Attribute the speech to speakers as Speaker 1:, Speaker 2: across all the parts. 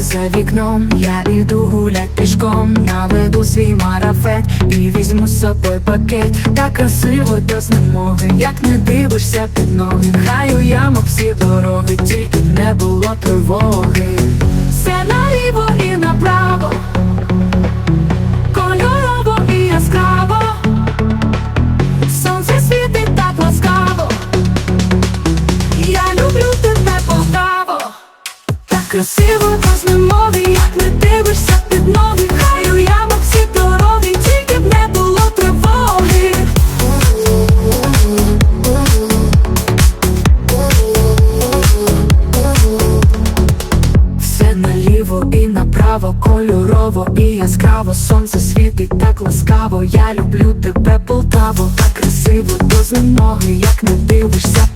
Speaker 1: за вікном, я іду гулять пішком, наведу свій марафет і візьму з собою пакет. Так красиво до знемоги, як не дивишся під ноги. Хай у ямок всі дороги, тільки не було тривоги. Красиво та немові, як не дивишся під ноги. Хай у ямок всі дороги, тільки б не було тривоги. Все наліво і направо, кольорово і яскраво. Сонце світить так ласкаво, я люблю тебе, Полтаво. Так красиво до земноги, як не дивишся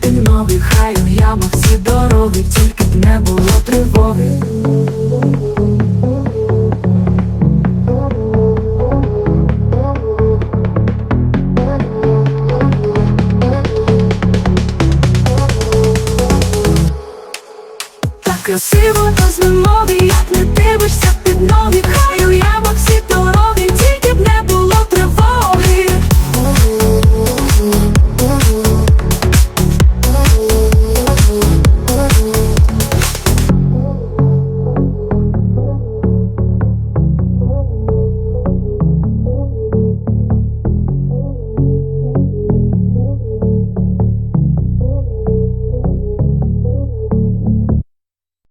Speaker 1: тривоги. Так красиво, то знемови, як не дивишся.